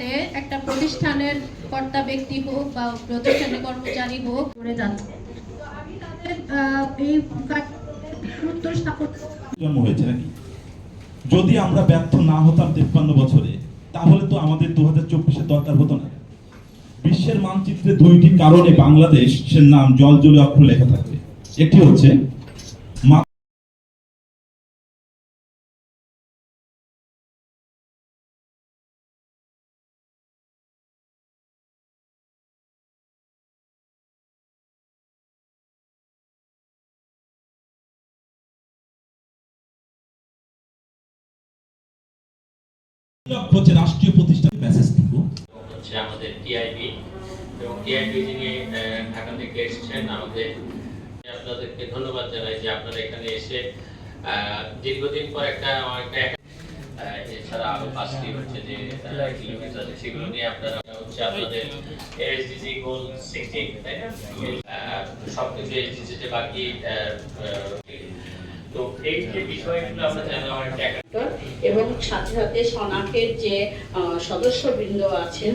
সাথে একটা প্রতিষ্ঠানের কর্তা ব্যক্তি হোক বা প্রতিষ্ঠানের কর্মচারী হোক করে যাচ্ছে আমি হয়েছে নাকি? যদি আমরা ব্যর্থ না হতাম তেপ্পান্ন বছরে, তাহলে তো আমাদের দু হাজার চব্বিশের দরকার হতো না। বিশ্বের মানচিত্রে দুইটি কারণে বাংলাদেশের নাম জল জলে অক্ষর লেখা থাকবে। একটি হচ্ছে হচ্ছে রাষ্ট্রীয় প্রতিষ্ঠান মেসেজটুকু হচ্ছে আমাদের টিআইবি এবং টিআইবি যিনি ঢাকা থেকে এসেছেন আমাদের আপনাদেরকে ধন্যবাদ জানাই যে আপনারা এখানে এসে দীর্ঘদিন পর একটা একটা এছাড়া আরও পাঁচটি হচ্ছে যে সেগুলো নিয়ে আপনারা হচ্ছে আপনাদের এসডিজি গোল সিক্সটিন তাই না? সবকিছু এসডিজিতে বাকি এবং সাথে সাথে সনাকের যে সদস্যবৃন্দ আছেন